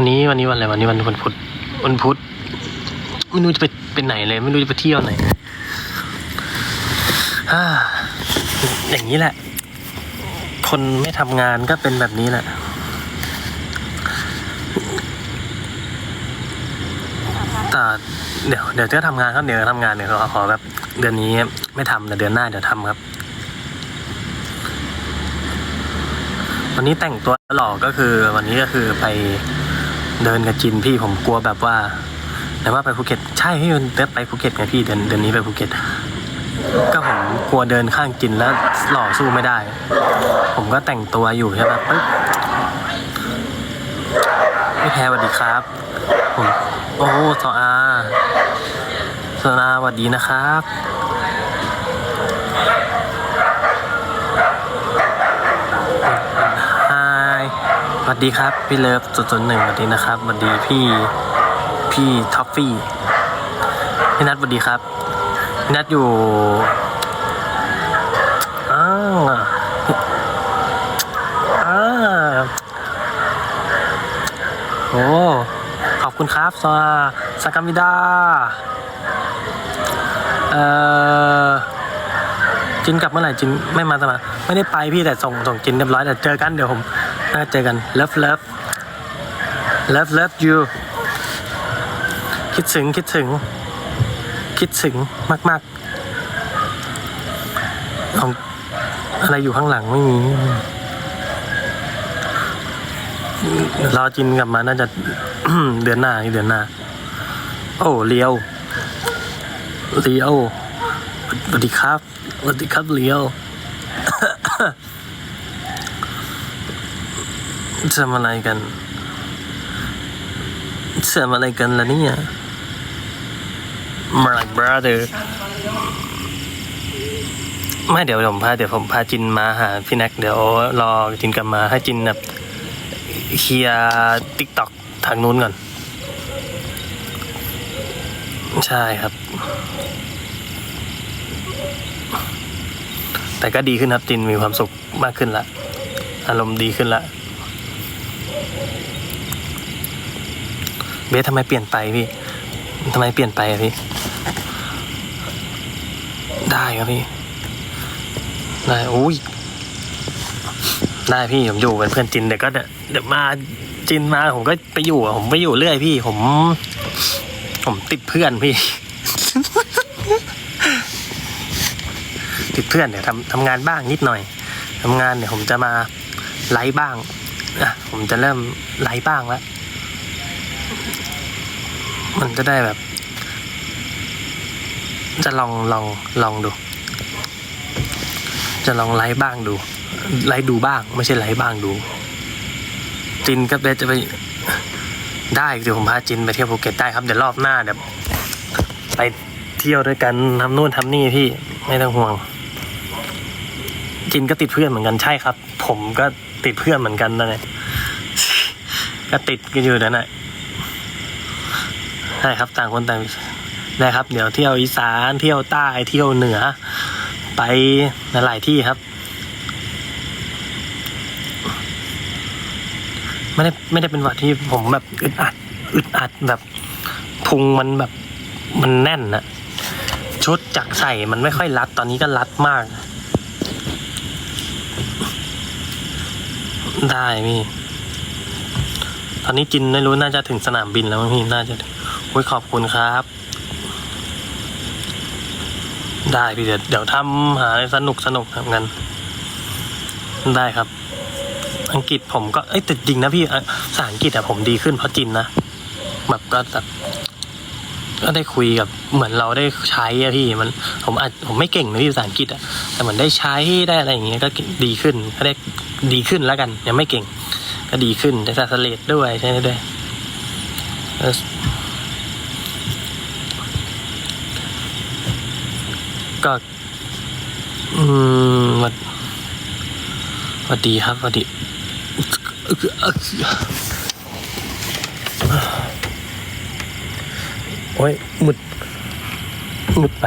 วันนี้วันนี้วันอะไรวันนี้วันวันพุธวันพุธไม่รู้จะไปเป็นไหนเลย ไม่รู้จะไปเที่ยวไหนอ่าอย่างนี้แหละ คนไม่ทำงานก็เป็นแบบนี้แหละแต่เดี๋ยวเดี๋ยวจะทำงานครับเดี๋ยวจะทำงานเดี๋ยวขอขอแบบเดือนนี้ไม่ทำแต่เดือนหน้าเดี๋ยวทำครับ วันนี้แต่งตัวหล่อก็คือ วันนี้ก็คือไป เดินกับจินพี่ผมกลัวแบบว่าแต่ว่าไปภูเก็ตใช่พี่มันเดินไปภูเก็ตไงพี่เดือนเดือนนี้ไปภูเก็ตก็ผมกลัวเดินข้างจินแล้วหล่อสู้ไม่ได้ ผมก็แต่งตัวอยู่ใช่ไหมปึ๊บพี่แพรสวัสดีครับผมโอ้สออาสออาสวัสดีนะครับฮายส วัสดีครับ พี่เลิฟจุดจุดหนึ่งสวัสดีนะครับสวัสดีพี่พี่ท็อฟฟี่พี่นัทสวัสดีครับพี่นัทอยู่อ้าวอ้าวโอ้ขอบคุณครับซาสากามิดาเอ่อจินกลับเมื่อไหร่จินไม่มาสมาไม่ได้ไปพี่แต่ส่งส่งจินเรียบร้อยแต่เจอกันเดี๋ยวผม เจอกัน love love love love you คิดถึงคิดถึง คิดถึงมากๆ ของอะไรอยู่ข้างหลังไม่มีรอจินกลับมาน่าจะเดือนหน้าอีเดือนหน้า โอ้เลียวเลียวสวัสดีครับสวัสดีครับเลียว ทำอะไรกันทำอะไรกันล่ะเนี่ย my brother ไม่เดี๋ยวผมพาเดี๋ยวผมพาจินมาหาพี่แน็กเดี๋ยวรอจินกลับมาให้จินแบบเคลียร์ติ๊กต็อกทางนู้นก่อน ใช่ครับ แต่ก็ดีขึ้นครับจินมีความสุขมากขึ้นละ อารมณ์ดีขึ้นละ เบสทำไมเปลี่ยนไปพี่ทำไมเปลี่ยนไปอะพี่ ได้ครับพี่ ได้อุ้ยได้พี่ผมอยู่เป็นเพื่อนจินเดี๋ยวก็เดี๋ยวมาจินมาผมก็ไปอยู่อะผมไปอยู่เรื่อยพี่ ผม ผมติดเพื่อนพี่ ติดเพื่อนเดี๋ยวทำทำงานบ้างนิดหน่อยทำงานเดี๋ยวผมจะมาไลฟ์บ้าง อะผมจะเริ่มไลฟ์บ้างแล้ว มันจะได้แบบ จะลองลองลองดู จะลองไลฟ์บ้างดู ไลฟ์ดูบ้าง ไม่ใช่ไลฟ์บ้างดู จินกับเบสจะไปได้เดี๋ยวผมพาจินไปเที่ยวภูเก็ตได้ครับเดี๋ยวรอบหน้าเดี๋ยวไปเที่ยวด้วยกันทำนู่นทำนี่พี่ไม่ต้องห่วงจินก็ติดเพื่อนเหมือนกันใช่ครับ ผมก็ ติดเพื่อนเหมือนกันนั่นแหละก็ติดกันอยู่นั่นแหละใช่ครับต่างคนต่างได้ครับ เดี๋ยวเที่ยวอีสานเที่ยวใต้เที่ยวเหนือ ไปหลายที่ครับ ไม่ได้ไม่ได้เป็นหวัดที่ผมแบบอึดอัดอึดอัดแบบพุงมันแบบมันแน่นนะชุดจักใส่มันไม่ค่อยรัดตอนนี้ก็รัดมาก ได้พี่ตอนนี้จินไม่รู้น่าจะถึงสนามบินแล้วมั้งพี่น่าจะโอ้ยขอบคุณครับ ได้พี่เดี๋ยวเดี๋ยวทำหาอะไรสนุกสนุกทำกันได้ครับ อังกฤษผมก็เอ้ยแต่จริงนะพี่ภาษาอังกฤษอะผมดีขึ้นเพราะจินนะแบบก็แบบก็ได้คุยกับเหมือนเราได้ใช้อะพี่มัน ผมอาจผมไม่เก่งนะพี่ภาษาอังกฤษอะแต่เหมือนได้ใช้ได้อะไรอย่างเงี้ยก็ดีขึ้นก็ได้ ดีขึ้นแล้วกัน ยังไม่เก่ง ก็ดีขึ้นได้ซาสเลดด้วยใช่ไหมด้วยก็อืมวัสสวัสดีครับสวัสดีโอ้ยหมุดหมุดไป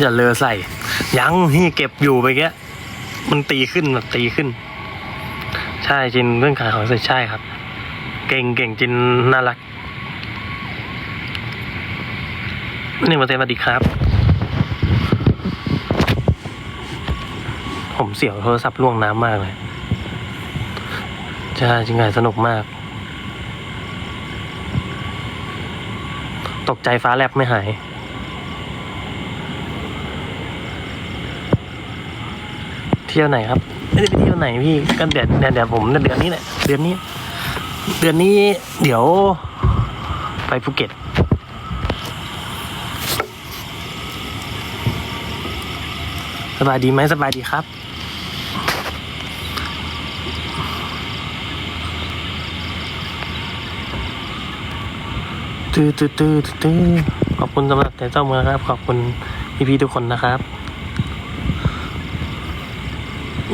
อย่าเลอใส่ ยังพี่เก็บอยู่ไปแกมันตีขึ้นแบบตีขึ้น ใช่จินเรื่องขายของเสร็จใช่ครับ เก่งเก่งจินน่ารัก นี่มาเซนสวัสดีครับ ผมเสียวโทรศัพท์ล่วงน้ำมากเลยใช่จริงๆสนุกมาก ตกใจฟ้าแลบไม่หาย ที่ยวไหนครับไม่ได้ไปเที่ยวไหนพี่ก็เดี๋ยวเดี๋ยวเดี๋ยวผมเดือนนี้แหละเดือนนี้ เดือนนี้เดี๋ยว ไปภูเก็ตสบายดีไหมสบายดีครับ ตื้อตื้อตื้อตื้อขอบคุณสำหรับแต่เจ้าเมืองครับ ขอบคุณพี่ๆทุกคนนะครับ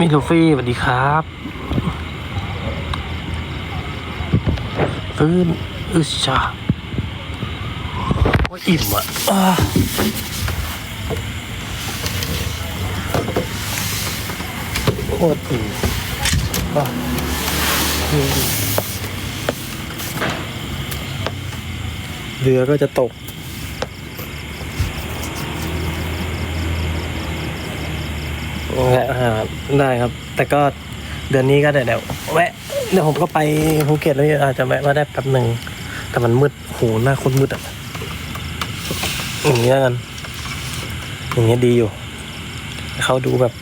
มิลูฟี่สวัสดีครับฟื้นอึชาโอ้ยอิ่มอะโคตรอิ่มอะเรือก็จะตก อ่าได้ครับ แต่ก็เดือนนี้ก็เดี๋ยวเดี๋ยวแวะเดี๋ยวผมก็ไปภูเก็ตแล้วอาจจะแวะมาได้แป๊บหนึ่งแต่มันมืดโหหน้าคนมืดอะอย่างนี้แล้วกันอย่างนี้ดีอยู่เขาดูแบบ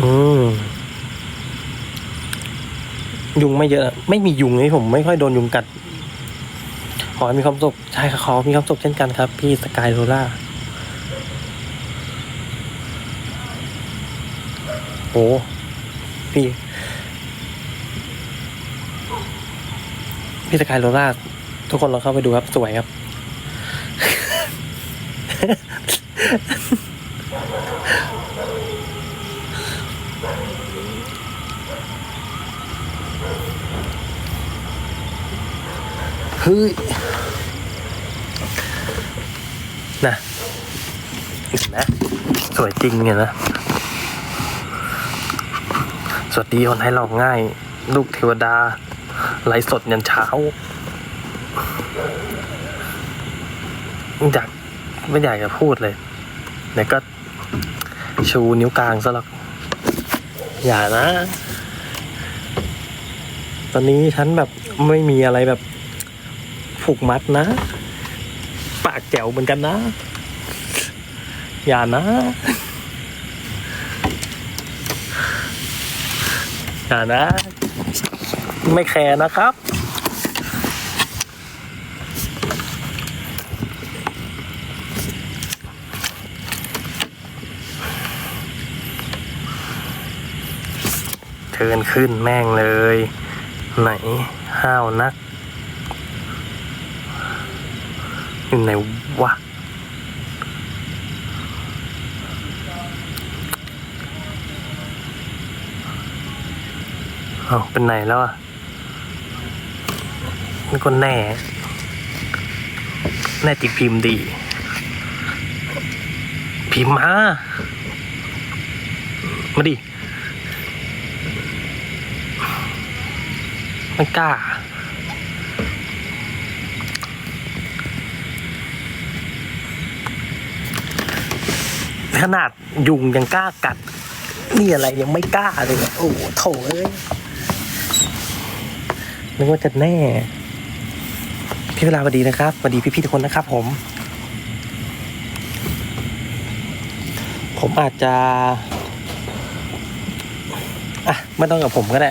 อืมยุงไม่เยอะ ไม่มียุงเลยผมไม่ค่อยโดนยุงกัด อให้มีความสุขใช่ครับขอมีความสุขเช่นกันครับ พี่สกายโรล่าโอ้พี่ พี่สกายโรล่าทุกคนลองเข้าไปดูครับ สวยครับ เฮ้ย นะเห็นนะสวยจริงเนี่ยนะ สวัสดีคนไทยเราง่าย ลูกเทวดาไลฟ์สดยันเช้า อยากไม่อยากจะพูดเลยแต่ก็ชูนิ้วกลางซะหรอก อย่านะ ตอนนี้ฉันแบบไม่มีอะไรแบบผูกมัดนะ ปากแจ๋วเหมือนกันนะ อย่านะ อย่านะ ไม่แคร์นะครับ เทินขึ้นแม่งเลย ไหนห้าวนัก อยู่ไหนวะเอาเป็นไหนแล้วอะนี่ก็แน่ แน่ติดพิมพ์ดี พิมพ์มา มาดิ ไม่กล้า ขนาดยุงยังกล้ากัด นี่อะไรยังไม่กล้าเลย โอ้โหโถเอ้ยนึกว่าจะแน่ พี่เวลาสวัสดีนะครับสวัสดีพี่ๆทุกคนนะครับ ผม ผมอาจจะอะไม่ต้องกับผมก็ได้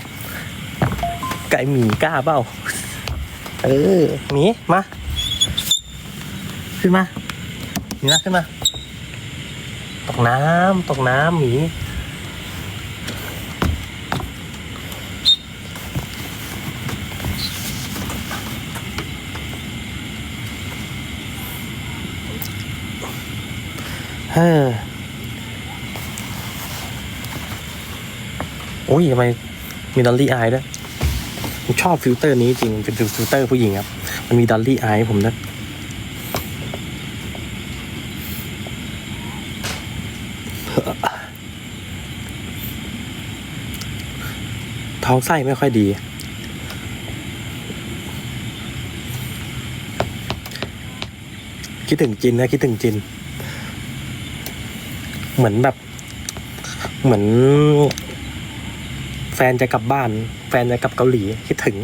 ไก่หมีกล้าเปล่า เออหมีมา ขึ้นมาหมีมาขึ้นมา ตกน้ำตกน้ำหมีเฮ้อโอ้ยทำไมมีดอลลี่อายด้วยผมชอบฟิลเตอร์นี้จริงเป็นฟิลเตอร์ผู้หญิงครับ มันมีดอลลี่อายผมนะ ท้องไส้ไม่ค่อยดี คิดถึงจินนะ คิดถึงจิน เหมือนแบบ เหมือน แฟนจะกลับบ้าน แฟนจะกลับเกาหลี คิดถึง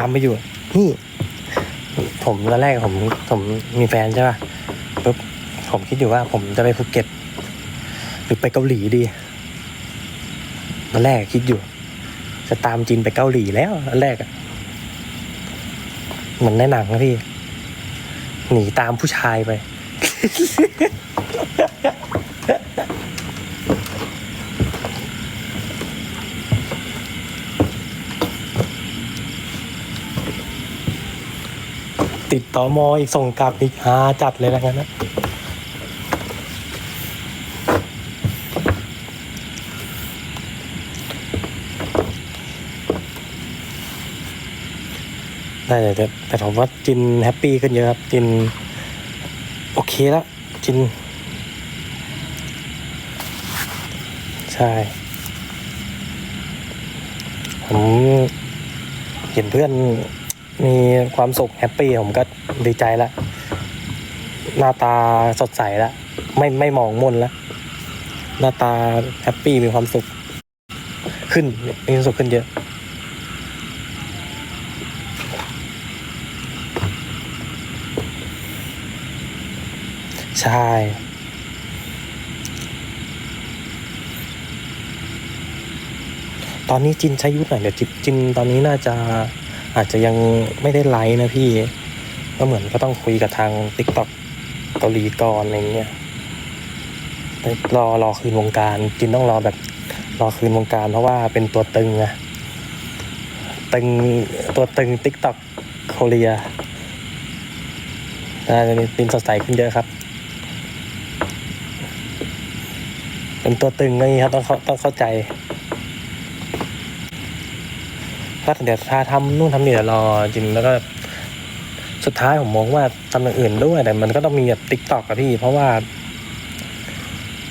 ามไปอยู่นี่ผมตอนแรกผมผมมีแฟนใช่ป่ะปุ๊บผมคิดอยู่ว่าผมจะไปภูเก็ต หรือไปเกาหลีดีตอนแรกคิดอยู่ จะตามจินไปเกาหลีแล้วตอนแรกอะเหมือนในหนังนะพี่ หนีตามผู้ชายไป ติดต่อมออีกส่งกลับอีกหาจัดเลยแล้วกันนะได้แต่แต่แต่ผมว่าจินแฮปปี้ขึ้นเยอะครับจิน โอเคแล้วจิน ใช่ ผมเห็นเพื่อน มีความสุขแฮปปี้ผมก็ดีใจล้วหน้าตาสดใสล้วไม่ไม่มองมนล้วหน้าตาแฮปปี้มีความสุข ขึ้นมีความสุขขึ้นเยอะใช่ตอนนี้จินใช้ยุทธหน่อยเดี๋ยวจิจินตอนนี้น่าจะ อาจจะยังไม่ได้ไลฟ์นะพี่ ก็เหมือนก็ต้องคุยกับทางติ๊กต็อกเกาหลีก่อนอะไรเงี้ยแต่รอรอคืนวงการจินต้องรอแบบรอคืนวงการ เพราะว่าเป็นตัวตึงอะตึงตัวตึงติ๊กต็อกโคเรีน่าจะมีจินสดใสขึ้นเยอะครับ เป็นตัวตึงนี่ครับต้องเข้าต้องเข้าใจ ก็เดี๋ยวถ้าทำนู่นทำนี่เดี๋ยวรอจริงแล้วก็สุดท้ายผมมองว่าทำอย่างอื่นด้วยแต่มันก็ต้องมีแบบติ๊กต็อกอะพี่ เพราะว่า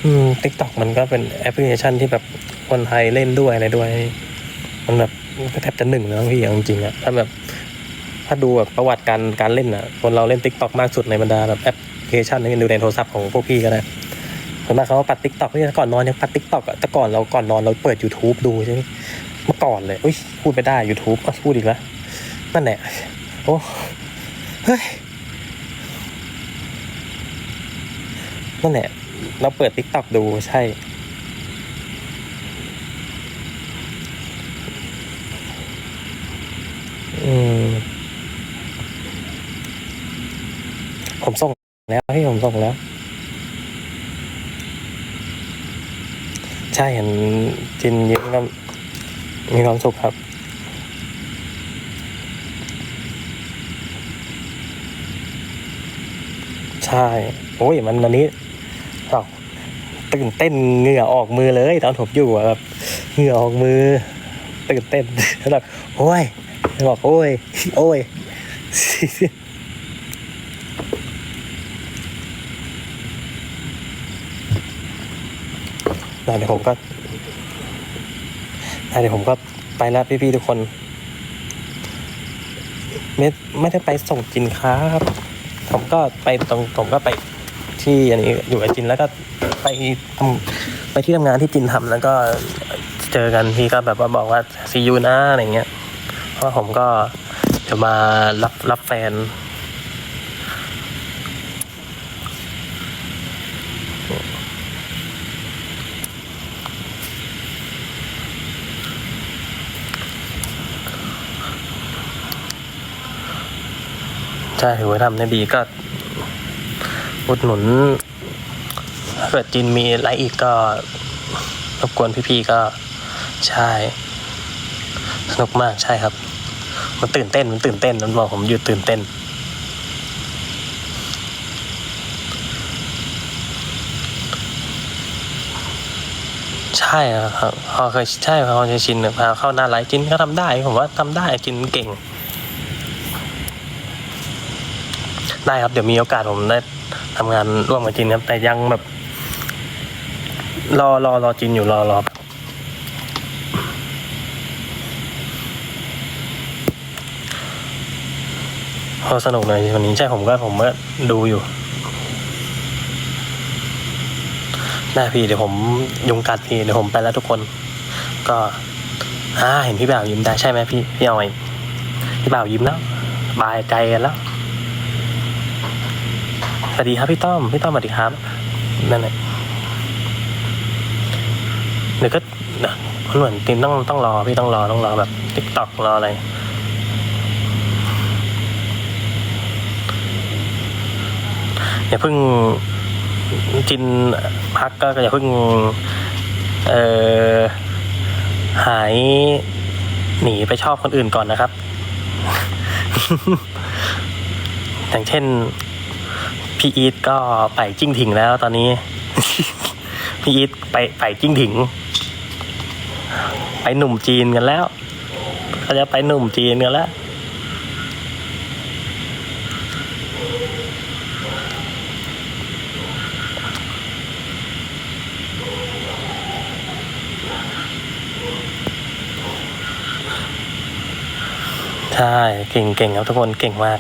อืมติ๊กต็อกมันก็เป็นแอปพลิเคชันที่แบบคนไทยเล่นด้วยอะไรด้วย มันแบบแทบจะหนึ่งแล้วพี่จริงๆอะถ้าแบบ ถ้าดูแบบประวัติการการเล่นอะคนเราเล่นติ๊กต็อกมากสุดในบรรดาแบบแอปพลิเคชันที่ดูในโทรศัพท์ของพวกพี่ก็ได้ส่วนมากเขาปัดติ๊กต็อกนี่ก่อนนอนยังปัดติ๊กต็อกอะแต่ก่อนเราก่อนนอนเราเปิด YouTube ดูใช่ไหม มื่อก่อนเลยอุ้ยพูดไปได้ YouTube อะพูดอีกแล้ว นั่นแหละ โอ้ เฮ้ย นั่นแหละ เราเปิดติ๊กต็อกดูใช่ อืม ผมส่งแล้วให้ผมส่งแล้ว ใช่เห็นจินยิ้มก็ มีความสุขครับ ใช่ โอ้ย มันอันนี้อ้าตื่นเต้นเหงื่อออกมือเลยตอนผมอยู่แบบเหงื่อออกมือ ตื่นเต้นแล้วแบบโอ้ยบอกโอ้ย โอ้ยเดี๋ยวผมก็ เดี๋ยวผมก็ไปแล้วพี่ๆทุกคนไม่ไม่ได้ไปส่งจินครับ ผมก็ไปตรงผมก็ไปที่อันนี้อยู่กับจินแล้วก็ไปไปที่ทำงานที่จินทำแล้วก็เจอกันพี่ก็แบบว่าบอกว่าซียูนะอะไรเงี้ยเพราะผมก็เดี๋ยวมารับรับแฟน ใช่ถือว่าทำได้ดีก็อุดหนุนถ้าเกิดจินมีอะไรอีกก็รบกวนพี่ๆก็ใช่ สนุกมากใช่ครับ มันตื่นเต้นมันตื่นเต้นมันบอกผมหยุดตื่นเต้น ใช่ครับพอเคยใช่พอเคยชินพาเข้าหน้าไลฟ์จินก็ทำได้ ผมว่าทำได้จินเก่ง ได้ครับเดี๋ยวมีโอกาสผมได้ทำงานร่วมกับจินครับ แต่ยังแบบ รอรอรอจินอยู่รอรอพอสนุกเลยวันนี้ใช่ผมก็ผมก็ดูอยู่ได้พี่เดี๋ยวผมยุงกัดพี่เดี๋ยวผมไปแล้วทุกคน ก็อ่าเห็นพี่บ่าวยิ้มได้ใช่ไหมพี่พี่เอาไงพี่บ่าวยิ้มแล้วบายใจกันแล้ว วัสดีครับพี่ต้อมพี่ต้อมสวัสดีครับนั่นแหละเดี๋ยวก็เดี๋ยวมันเหมือนตินต้องต้องรอพี่ต้องรอต้องรอแบบติ๊กต็อกรออะไรอย่าเพิ่งจินพักก็อย่าเพิ่งเออหายหนีไปชอบคนอื่นก่อนนะครับ อย่างเช่น พี่อีทก็ไปจิ้งถิงแล้วตอนนี้ พี่อีทไปไปจิ้งถิง ไปหนุ่มจีนกันแล้วเขาจะไปหนุ่มจีนกันแล้วใช่ เก่งเก่งครับทุกคนเก่งมาก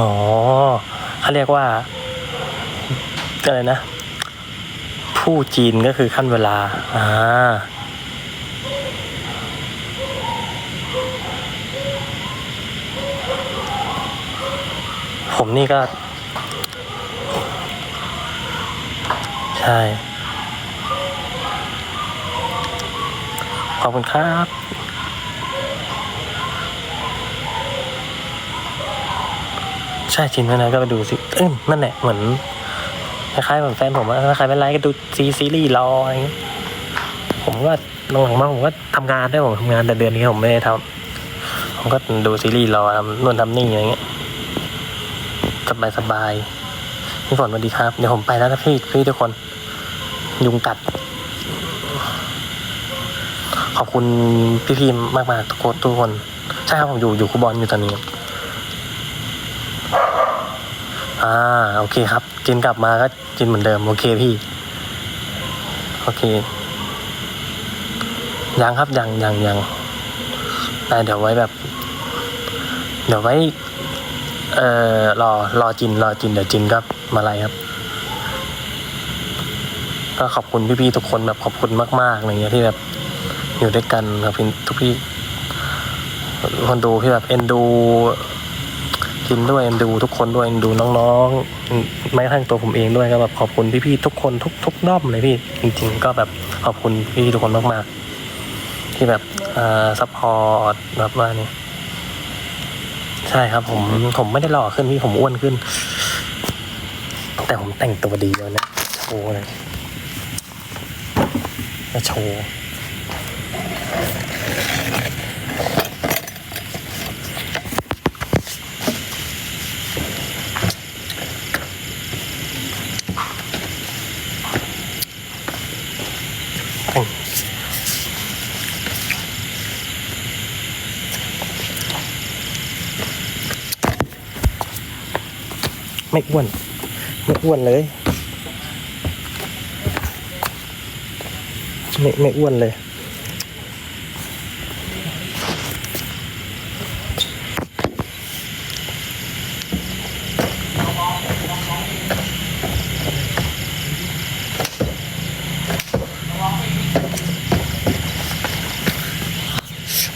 อ๋อเขาเรียกว่าก็เลยนะ ผู้จีนก็คือขั้นเวลา อ่า ผมนี่ก็ ใช่ ขอบคุณครับ ใช่จินไม่นะก็ไปดูสิเอ้ยนั่นแหละเหมือนคล้ายๆเหมือนแฟนผมอะถ้าใครไม่ไลค์ก็ดูซีซีรีส์รออะไรอย่างเงี้ยผมก็ลงหลังมาผมก็ทำงานได้วยผมทำงานแต่เดือนนี้ผมไม่ได้ทำผมก็ดูซีรีส์รอทำนู่นทำนี่อะไรเงี้ยสบายสบายๆพี่ฝนสวัสดีครับ เดี๋ยวผมไปแล้วนะพี่พี่ทุกคน ยุงกัด ขอบคุณพี่ๆมากๆทุกคนทุกคน ใช่ครับผมอยู่อยู่คูบอลอยู่ตอนนี้ อ่าโอเคครับจินกลับมาก็จินเหมือนเดิม โอเคพี่ โอเค ยังครับยังยังยังได้เดี๋ยวไว้แบบ เดี๋ยวไว้ เอ่อรอรอจินรอจินเดี๋ยวจินก็มาไลฟ์ครับ ก็ขอบคุณพี่ๆทุกคนแบบขอบคุณมากๆอะไรเงี้ยที่แบบอยู่ด้วยกันครับพี่ทุกพี่คนดูที่แบบเอ็นดู จินด้วยเอ็นดูทุกคนด้วยเอ็นดูน้องๆไม่กระทั่งตัวผมเองด้วยก็แบบขอบคุณพี่ๆทุกคนทุกทุกด้อมเลยพี่จริง ๆ ก็แบบขอบคุณพี่ทุกคนมากๆ ที่แบบอ่าซัพพอร์ตแบบว่านี่ใช่ครับ ผมผมไม่ได้หล่อขึ้นพี่ผมอ้วนขึ้น แต่ผมแต่งตัวดีแล้วนะโชว์เลยจะโชว์ ไม่อ้วนไม่อ้วนเลย ไม่ไม่อ้วนเลย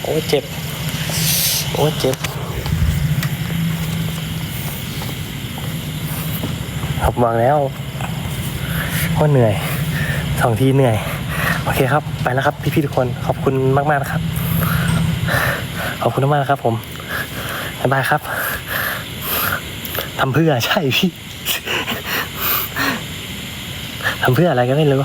โอ้ยเจ็บ โอ้ยเจ็บ ครับวางแล้วก็เหนื่อยสองทีเหนื่อย โอเคครับ ไปแล้วครับพี่ๆทุกคนขอบคุณมากๆนะครับ ขอบคุณมากๆนะครับ ผมบ๊ายบายครับทำเพื่อใช่พี่ทำเพื่ออะไรก็ไม่รู้